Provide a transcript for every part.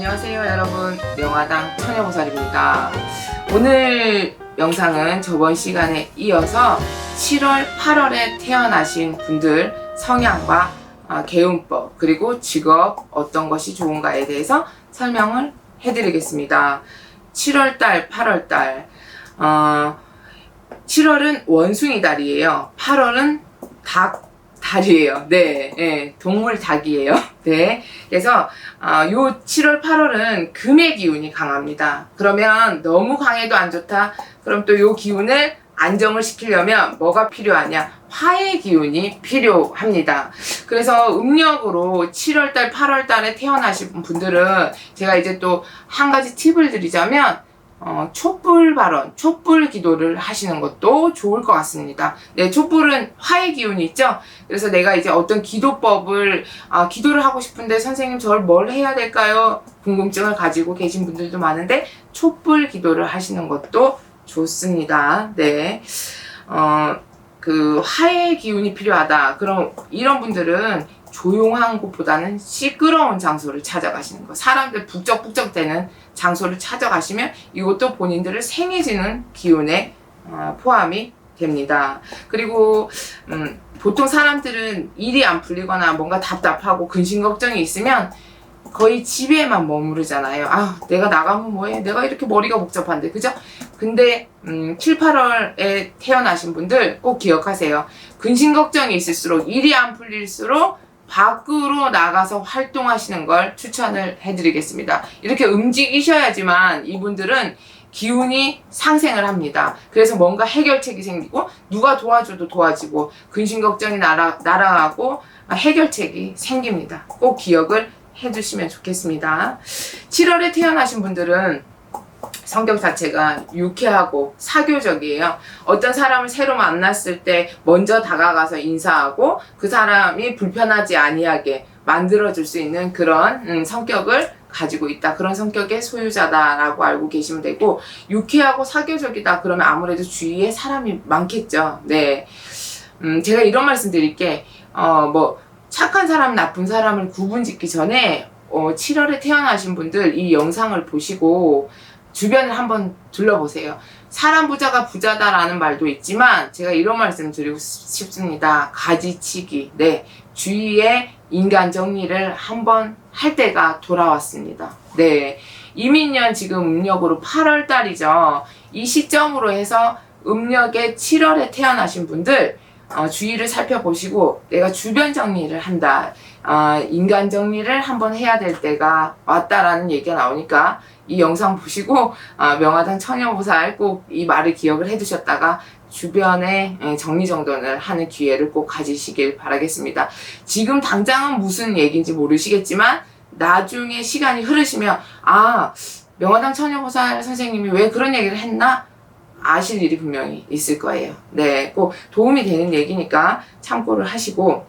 안녕하세요 여러분. 명화당 천여보살입니다. 오늘 영상은 저번 시간에 이어서 7월 8월에 태어나신 분들 성향과 아, 개운법 그리고 직업 어떤 것이 좋은가에 대해서 설명을 해드리겠습니다. 7월달 8월달. 어, 7월은 원숭이 달이에요. 8월은 닭 달이에요. 네, 네, 동물 닭이에요. 네. 그래서, 아, 요 7월, 8월은 금의 기운이 강합니다. 그러면 너무 강해도 안 좋다. 그럼 또 요 기운을 안정을 시키려면 뭐가 필요하냐? 화의 기운이 필요합니다. 그래서 음력으로 7월달, 8월달에 태어나신 분들은 제가 이제 또 한 가지 팁을 드리자면 어, 촛불 발언, 촛불 기도를 하시는 것도 좋을 것 같습니다. 네, 촛불은 화의 기운이 있죠? 그래서 내가 이제 어떤 기도법을, 아, 기도를 하고 싶은데 선생님 저를 뭘 해야 될까요? 궁금증을 가지고 계신 분들도 많은데, 촛불 기도를 하시는 것도 좋습니다. 네. 어, 그, 화의 기운이 필요하다. 그럼 이런 분들은 조용한 곳보다는 시끄러운 장소를 찾아가시는 거. 사람들 북적북적 되는 장소를 찾아가시면 이것도 본인들을 생해지는 기운에 어, 포함이 됩니다. 그리고 음, 보통 사람들은 일이 안 풀리거나 뭔가 답답하고 근심 걱정이 있으면 거의 집에만 머무르잖아요. 아, 내가 나가면 뭐해? 내가 이렇게 머리가 복잡한데, 그죠? 근데, 음, 7, 8월에 태어나신 분들 꼭 기억하세요. 근심 걱정이 있을수록, 일이 안 풀릴수록, 밖으로 나가서 활동하시는 걸 추천을 해드리겠습니다. 이렇게 움직이셔야지만 이분들은 기운이 상생을 합니다. 그래서 뭔가 해결책이 생기고 누가 도와줘도 도와지고 근심 걱정이 날아, 날아가고 해결책이 생깁니다. 꼭 기억을 해주시면 좋겠습니다. 7월에 태어나신 분들은 성격 자체가 유쾌하고 사교적이에요. 어떤 사람을 새로 만났을 때 먼저 다가가서 인사하고 그 사람이 불편하지 아니하게 만들어줄 수 있는 그런 음, 성격을 가지고 있다. 그런 성격의 소유자다라고 알고 계시면 되고 유쾌하고 사교적이다. 그러면 아무래도 주위에 사람이 많겠죠. 네. 음, 제가 이런 말씀 드릴게. 어, 뭐 착한 사람, 나쁜 사람을 구분 짓기 전에 어, 7월에 태어나신 분들 이 영상을 보시고 주변을 한번 둘러보세요. 사람 부자가 부자다라는 말도 있지만 제가 이런 말씀 드리고 싶습니다. 가지치기. 네. 주위에 인간 정리를 한번 할 때가 돌아왔습니다. 네. 이민년 지금 음력으로 8월 달이죠. 이 시점으로 해서 음력의 7월에 태어나신 분들 어, 주위를 살펴보시고 내가 주변 정리를 한다. 어, 인간 정리를 한번 해야 될 때가 왔다라는 얘기가 나오니까 이 영상 보시고 어, 명화당 천여보살 꼭 이 말을 기억을 해두셨다가 주변에 예, 정리정돈을 하는 기회를 꼭 가지시길 바라겠습니다. 지금 당장은 무슨 얘기인지 모르시겠지만 나중에 시간이 흐르시면 아 명화당 천여보살 선생님이 왜 그런 얘기를 했나 아실 일이 분명히 있을 거예요. 네, 꼭 도움이 되는 얘기니까 참고를 하시고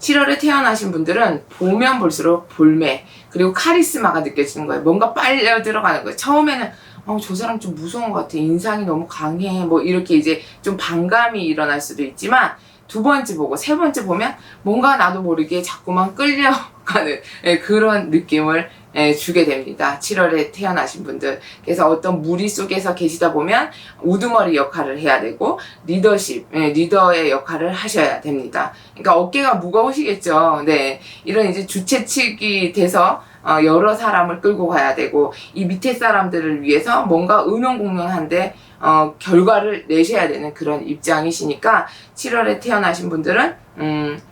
7월에 태어나신 분들은 보면 볼수록 볼매 그리고 카리스마가 느껴지는 거예요. 뭔가 빨려 들어가는 거예요. 처음에는 어, 저 사람 좀 무서운 것 같아. 인상이 너무 강해. 뭐 이렇게 이제 좀 반감이 일어날 수도 있지만 두 번째 보고 세 번째 보면 뭔가 나도 모르게 자꾸만 끌려가는 예, 그런 느낌을 예, 주게 됩니다. 7월에 태어나신 분들. 그래서 어떤 무리 속에서 계시다 보면 우두머리 역할을 해야 되고 리더십, 예, 리더의 역할을 하셔야 됩니다. 그러니까 어깨가 무거우시겠죠. 네. 이런 이제 주체 측이 돼서 어, 여러 사람을 끌고 가야 되고 이 밑에 사람들을 위해서 뭔가 의논공론한데 어, 결과를 내셔야 되는 그런 입장이시니까 7월에 태어나신 분들은 음, 이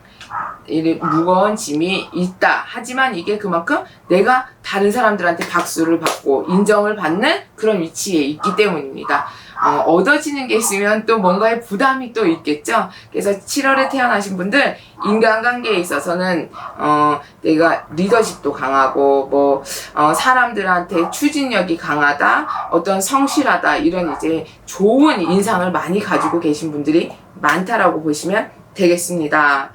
무거운 짐이 있다. 하지만 이게 그만큼 내가 다른 사람들한테 박수를 받고 인정을 받는 그런 위치에 있기 때문입니다. 어, 얻어지는 게 있으면 또 뭔가의 부담이 또 있겠죠. 그래서 7월에 태어나신 분들 인간관계에 있어서는 어, 내가 리더십도 강하고 뭐 어, 사람들한테 추진력이 강하다, 어떤 성실하다 이런 이제 좋은 인상을 많이 가지고 계신 분들이 많다라고 보시면 되겠습니다.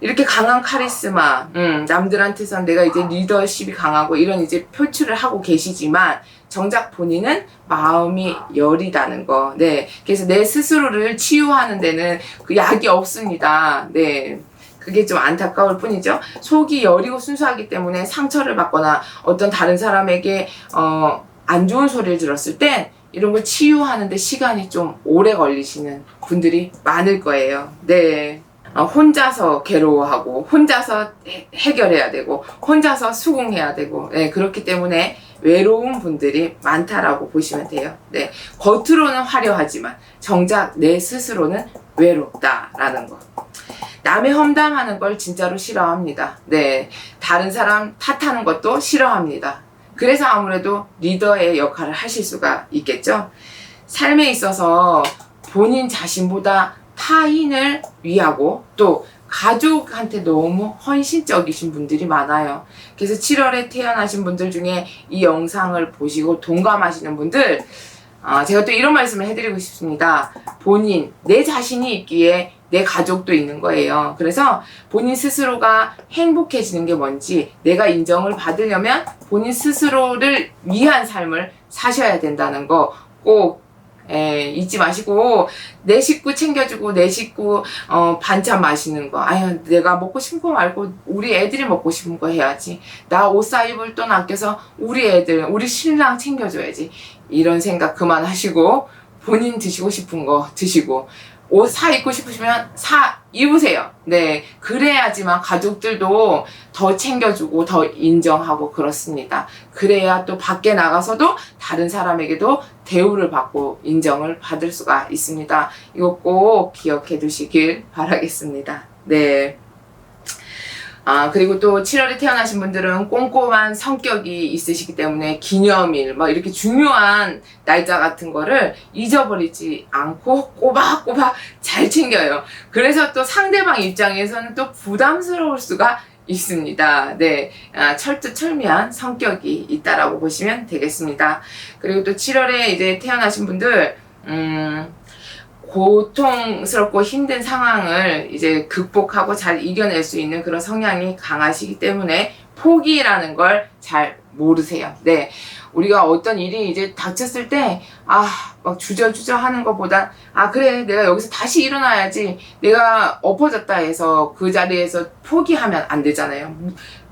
이렇게 강한 카리스마, 음, 남들한테선 내가 이제 리더십이 강하고 이런 이제 표출을 하고 계시지만 정작 본인은 마음이 여리다는 거. 네. 그래서 내 스스로를 치유하는 데는 그 약이 없습니다. 네. 그게 좀 안타까울 뿐이죠. 속이 여리고 순수하기 때문에 상처를 받거나 어떤 다른 사람에게 어, 안 좋은 소리를 들었을 땐 이런 걸 치유하는데 시간이 좀 오래 걸리시는 분들이 많을 거예요. 네. 어, 혼자서 괴로워하고 혼자서 해, 해결해야 되고 혼자서 수긍해야 되고 네, 그렇기 때문에 외로운 분들이 많다라고 보시면 돼요. 네, 겉으로는 화려하지만 정작 내 스스로는 외롭다라는 거. 남의 험담하는 걸 진짜로 싫어합니다. 네, 다른 사람 탓하는 것도 싫어합니다. 그래서 아무래도 리더의 역할을 하실 수가 있겠죠. 삶에 있어서 본인 자신보다 타인을 위하고 또 가족한테 너무 헌신적이신 분들이 많아요. 그래서 7월에 태어나신 분들 중에 이 영상을 보시고 동감하시는 분들, 아, 제가 또 이런 말씀을 해드리고 싶습니다. 본인, 내 자신이 있기에 내 가족도 있는 거예요. 그래서 본인 스스로가 행복해지는 게 뭔지 내가 인정을 받으려면 본인 스스로를 위한 삶을 사셔야 된다는 거 꼭 에, 잊지 마시고 내 식구 챙겨주고 내 식구 어, 반찬 마시는 거. 아유 내가 먹고 싶은 거 말고 우리 애들이 먹고 싶은 거 해야지. 나 옷 사 입을 돈 아껴서 우리 애들 우리 신랑 챙겨줘야지. 이런 생각 그만하시고 본인 드시고 싶은 거 드시고 옷 사 입고 싶으시면 사 입으세요. 네. 그래야지만 가족들도 더 챙겨주고 더 인정하고 그렇습니다. 그래야 또 밖에 나가서도 다른 사람에게도 대우를 받고 인정을 받을 수가 있습니다. 이거 꼭 기억해 두시길 바라겠습니다. 네. 아, 그리고 또 7월에 태어나신 분들은 꼼꼼한 성격이 있으시기 때문에 기념일, 막 이렇게 중요한 날짜 같은 거를 잊어버리지 않고 꼬박꼬박 잘 챙겨요. 그래서 또 상대방 입장에서는 또 부담스러울 수가 있습니다. 네. 아, 철두철미한 성격이 있다라고 보시면 되겠습니다. 그리고 또 7월에 이제 태어나신 분들, 음, 고통스럽고 힘든 상황을 이제 극복하고 잘 이겨낼 수 있는 그런 성향이 강하시기 때문에 포기라는 걸 잘 모르세요. 네. 우리가 어떤 일이 이제 닥쳤을 때, 아, 막 주저주저 하는 것보다, 아, 그래, 내가 여기서 다시 일어나야지. 내가 엎어졌다 해서 그 자리에서 포기하면 안 되잖아요.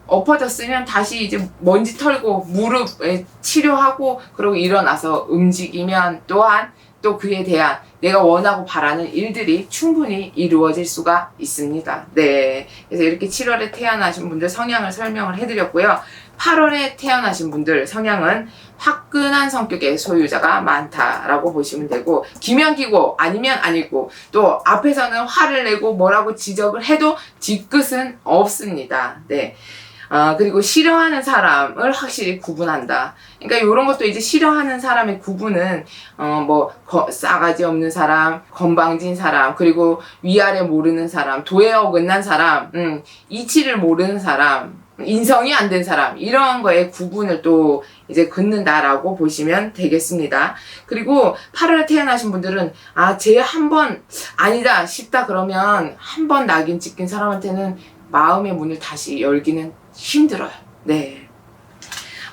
엎어졌으면 다시 이제 먼지 털고 무릎에 치료하고 그러고 일어나서 움직이면 또한 또 그에 대한 내가 원하고 바라는 일들이 충분히 이루어질 수가 있습니다. 네. 그래서 이렇게 7월에 태어나신 분들 성향을 설명을 해드렸고요. 8월에 태어나신 분들 성향은 화끈한 성격의 소유자가 많다라고 보시면 되고 기면기고 아니면 아니고 또 앞에서는 화를 내고 뭐라고 지적을 해도 뒤끝은 없습니다. 네. 아, 그리고 싫어하는 사람을 확실히 구분한다. 그러니까 이런 것도 이제 싫어하는 사람의 구분은, 어, 뭐, 거, 싸가지 없는 사람, 건방진 사람, 그리고 위아래 모르는 사람, 도에 어긋난 사람, 음, 이치를 모르는 사람, 인성이 안 된 사람, 이런 거에 구분을 또 이제 긋는다라고 보시면 되겠습니다. 그리고 8월에 태어나신 분들은, 아, 쟤한번 아니다 싶다 그러면 한 번 낙인 찍힌 사람한테는 마음의 문을 다시 열기는 힘들어요. 네.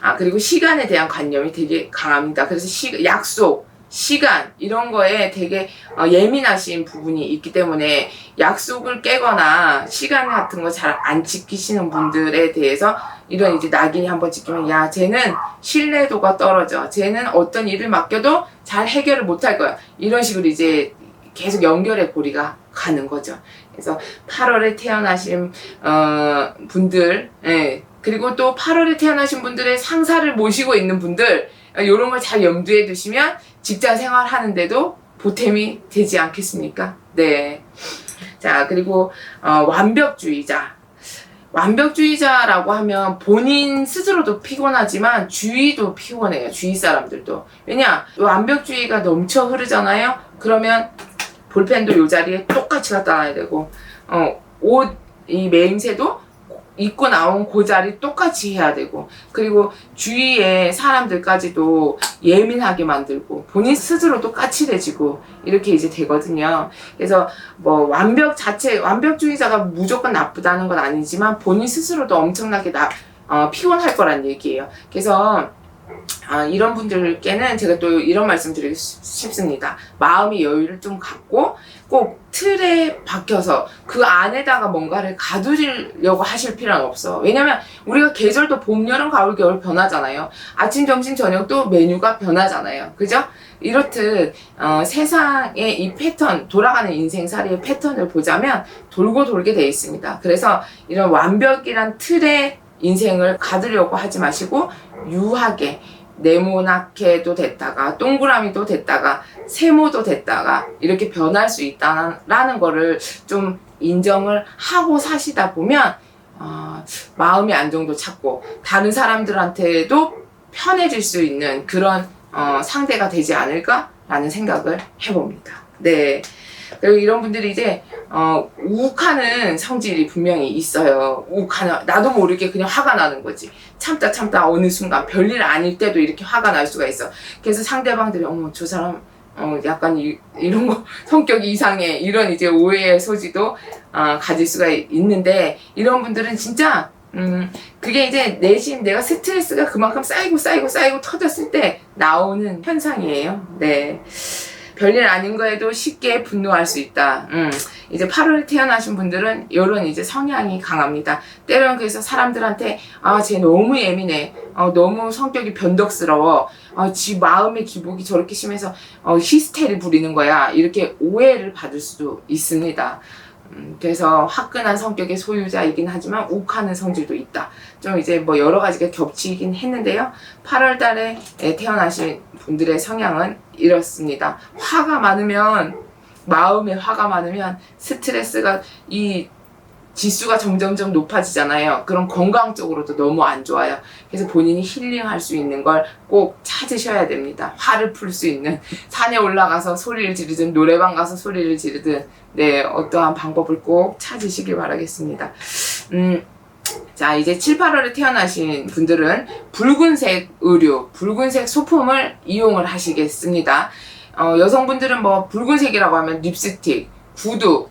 아, 그리고 시간에 대한 관념이 되게 강합니다. 그래서 시, 약속, 시간, 이런 거에 되게 어, 예민하신 부분이 있기 때문에 약속을 깨거나 시간 같은 거 잘 안 지키시는 분들에 대해서 이런 이제 낙인이 한번 찍히면 야, 쟤는 신뢰도가 떨어져. 쟤는 어떤 일을 맡겨도 잘 해결을 못 할 거야. 이런 식으로 이제 계속 연결의 고리가 가는 거죠. 그래서 8월에 태어나신 어, 분들, 예. 그리고 또 8월에 태어나신 분들의 상사를 모시고 있는 분들 이런 걸 잘 염두에 두시면 직장 생활 하는데도 보탬이 되지 않겠습니까? 네. 자 그리고 어, 완벽주의자. 완벽주의자라고 하면 본인 스스로도 피곤하지만 주위도 피곤해요. 주위 사람들도. 왜냐? 완벽주의가 넘쳐 흐르잖아요. 그러면 볼펜도 요 자리에 똑같이 갖다 놔야 되고, 어, 옷, 이 매임새도 입고 나온 그 자리 똑같이 해야 되고, 그리고 주위에 사람들까지도 예민하게 만들고, 본인 스스로도 까칠해지고, 이렇게 이제 되거든요. 그래서 뭐 완벽 자체, 완벽주의자가 무조건 나쁘다는 건 아니지만, 본인 스스로도 엄청나게 나, 어, 피곤할 거란 얘기예요. 그래서, 아, 이런 분들께는 제가 또 이런 말씀 드리고 싶- 싶습니다. 마음의 여유를 좀 갖고 꼭 틀에 박혀서 그 안에다가 뭔가를 가두려고 하실 필요는 없어. 왜냐면 우리가 계절도 봄, 여름, 가을, 겨울 변하잖아요. 아침, 점심, 저녁도 메뉴가 변하잖아요. 그죠? 이렇듯 어, 세상의 이 패턴, 돌아가는 인생살이의 패턴을 보자면 돌고 돌게 돼 있습니다. 그래서 이런 완벽이란 틀에 인생을 가두려고 하지 마시고 유하게 네모나게도 됐다가 동그라미도 됐다가 세모도 됐다가 이렇게 변할 수 있다라는 거를 좀 인정을 하고 사시다 보면 어, 마음의 안정도 찾고 다른 사람들한테도 편해질 수 있는 그런 어, 상대가 되지 않을까라는 생각을 해봅니다. 네. 그리고 이런 분들이 이제 어, 욱하는 성질이 분명히 있어요. 욱하는 나도 모르게 그냥 화가 나는 거지. 참다 참다 어느 순간 별일 아닐 때도 이렇게 화가 날 수가 있어. 그래서 상대방들이 어머 저 사람 어 약간 이, 이런 거 성격이 이상해 이런 이제 오해의 소지도 어, 가질 수가 있는데 이런 분들은 진짜 음 그게 이제 내심 내가 스트레스가 그만큼 쌓이고 쌓이고 쌓이고 터졌을 때 나오는 현상이에요. 네. 별일 아닌 거에도 쉽게 분노할 수 있다. 음, 이제 8월에 태어나신 분들은 이런 이제 성향이 강합니다. 때로는 그래서 사람들한테 아, 쟤 너무 예민해. 어, 너무 성격이 변덕스러워. 어, 지 마음의 기복이 저렇게 심해서 어, 히스테리 부리는 거야. 이렇게 오해를 받을 수도 있습니다. 음, 그래서 화끈한 성격의 소유자이긴 하지만 욱하는 성질도 있다. 좀 이제 뭐 여러 가지가 겹치긴 했는데요. 8월 달에 태어나신 분들의 성향은 이렇습니다. 화가 많으면, 마음에 화가 많으면 스트레스가 이 지수가 점점점 높아지잖아요. 그럼 건강 적으로도 너무 안 좋아요. 그래서 본인이 힐링할 수 있는 걸 꼭 찾으셔야 됩니다. 화를 풀 수 있는 산에 올라가서 소리를 지르든 노래방 가서 소리를 지르든 네 어떠한 방법을 꼭 찾으시길 바라겠습니다. 음. 자, 이제 7, 8월에 태어나신 분들은 붉은색 의류, 붉은색 소품을 이용을 하시겠습니다. 어, 여성분들은 뭐 붉은색이라고 하면 립스틱, 구두,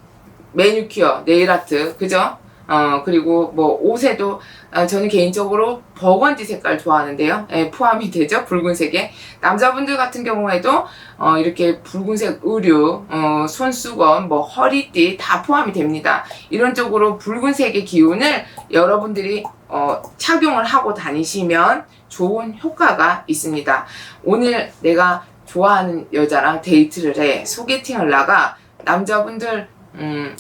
매니큐어, 네일 아트, 그죠? 어, 그리고 뭐 옷에도 어, 저는 개인적으로 버건디 색깔 좋아하는데요. 예, 포함이 되죠. 붉은색에. 남자분들 같은 경우에도 어, 이렇게 붉은색 의류, 어, 손수건, 뭐 허리띠 다 포함이 됩니다. 이런 쪽으로 붉은색의 기운을 여러분들이 어, 착용을 하고 다니시면 좋은 효과가 있습니다. 오늘 내가 좋아하는 여자랑 데이트를 해, 소개팅을 나가, 남자분들 음,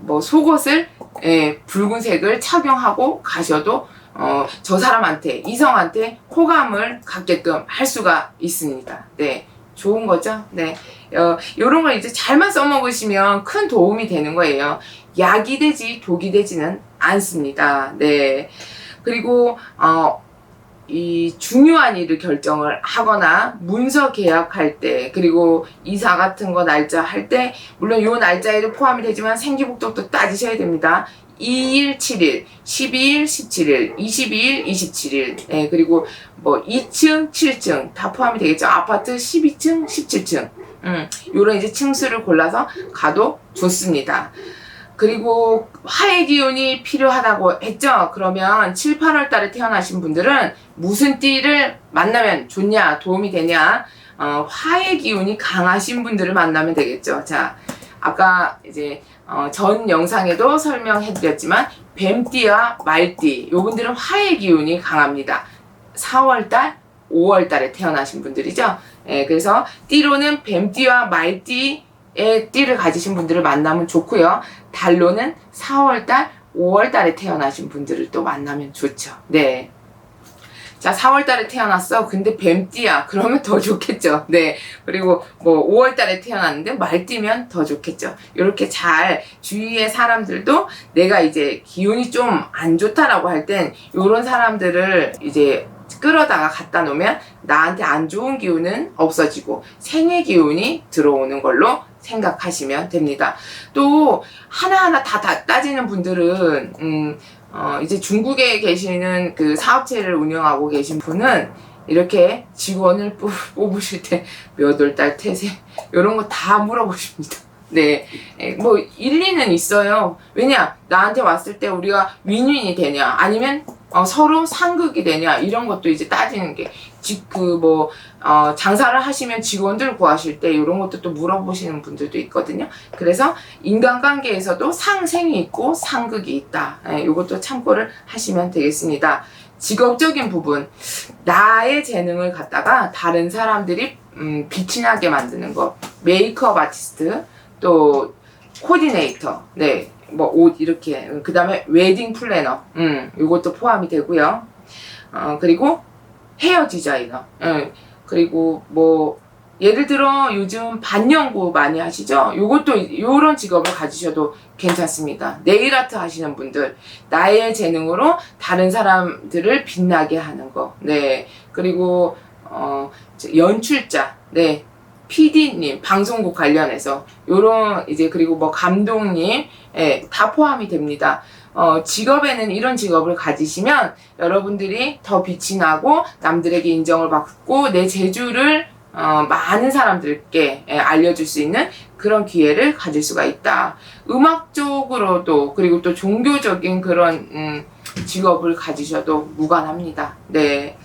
뭐 속옷을 예, 붉은색을 착용하고 가셔도 어, 저 사람한테 이성한테 호감을 갖게끔 할 수가 있습니다. 네. 좋은 거죠? 네. 어, 요런 걸 이제 잘만 써먹으시면 큰 도움이 되는 거예요. 약이 되지 독이 되지는 않습니다. 네. 그리고, 어, 이 중요한 일을 결정을 하거나 문서 계약할 때 그리고 이사 같은 거 날짜 할 때 물론 요 날짜에도 포함이 되지만 생기복독도 따지셔야 됩니다. 2일, 7일, 12일, 17일, 22일, 27일, 예, 그리고 뭐 2층, 7층 다 포함이 되겠죠. 아파트 12층, 17층, 음, 요런 이제 층수를 골라서 가도 좋습니다. 그리고 화해 기운이 필요하다고 했죠. 그러면 7, 8월 달에 태어나신 분들은 무슨 띠를 만나면 좋냐, 도움이 되냐, 어, 화해 기운이 강하신 분들을 만나면 되겠죠. 자, 아까 이제 어, 전 영상에도 설명해 드렸지만 뱀띠와 말띠 요분들은 화해 기운이 강합니다. 4월 달, 5월 달에 태어나신 분들이죠. 예, 그래서 띠로는 뱀띠와 말띠 의 띠를 가지신 분들을 만나면 좋고요. 달로는 4월달, 5월달에 태어나신 분들을 또 만나면 좋죠. 네. 자, 4월달에 태어났어. 근데 뱀띠야. 그러면 더 좋겠죠. 네. 그리고 뭐 5월달에 태어났는데 말띠면 더 좋겠죠. 이렇게 잘 주위의 사람들도 내가 이제 기운이 좀 안 좋다라고 할 땐 이런 사람들을 이제 끌어다가 갖다 놓으면 나한테 안 좋은 기운은 없어지고 생의 기운이 들어오는 걸로 생각하시면 됩니다. 또 하나하나 다, 다 따지는 분들은 음, 어, 이제 중국에 계시는 그 사업체를 운영하고 계신 분은 이렇게 직원을 뽑, 뽑으실 때 몇 월 달 태세 이런 거 다 물어보십니다. 네, 에, 뭐 일리는 있어요. 왜냐 나한테 왔을 때 우리가 윈윈이 되냐 아니면 어, 서로 상극이 되냐 이런 것도 이제 따지는 게직그뭐 어, 장사를 하시면 직원들 구하실 때 이런 것도 또 물어보시는 분들도 있거든요. 그래서 인간관계에서도 상생이 있고 상극이 있다. 예, 이것도 참고를 하시면 되겠습니다. 직업적인 부분 나의 재능을 갖다가 다른 사람들이 음, 빛이 나게 만드는 거 메이크업 아티스트 또 코디네이터 네 뭐 옷 이렇게 그 다음에 웨딩 플래너. 음 요것도 포함이 되고요. 어 그리고 헤어 디자이너. 음, 그리고 뭐 예를 들어 요즘 반영구 많이 하시죠? 요것도 요런 직업을 가지셔도 괜찮습니다. 네일 아트 하시는 분들 나의 재능으로 다른 사람들을 빛나게 하는 거 네. 그리고 어 연출자. 네 PD님, 방송국 관련해서, 요런, 이제, 그리고 뭐, 감독님, 예, 다 포함이 됩니다. 어, 직업에는 이런 직업을 가지시면 여러분들이 더 빛이 나고 남들에게 인정을 받고 내 재주를 어, 많은 사람들께 예, 알려줄 수 있는 그런 기회를 가질 수가 있다. 음악 쪽으로도 그리고 또 종교적인 그런 음, 직업을 가지셔도 무관합니다. 네.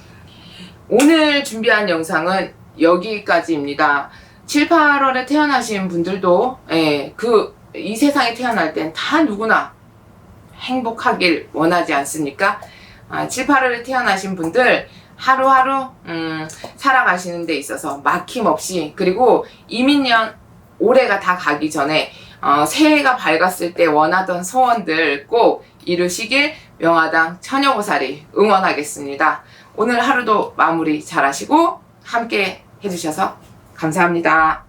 오늘 준비한 영상은 여기까지입니다. 7, 8월에 태어나신 분들도 예, 그 이 세상에 태어날 땐 다 누구나 행복하길 원하지 않습니까? 아, 7, 8월에 태어나신 분들 하루하루 음, 살아가시는 데 있어서 막힘없이 그리고 이민년 올해가 다 가기 전에 어, 새해가 밝았을 때 원하던 소원들 꼭 이루시길 명화당 처녀보살이 응원하겠습니다. 오늘 하루도 마무리 잘 하시고 함께 해주셔서 감사합니다.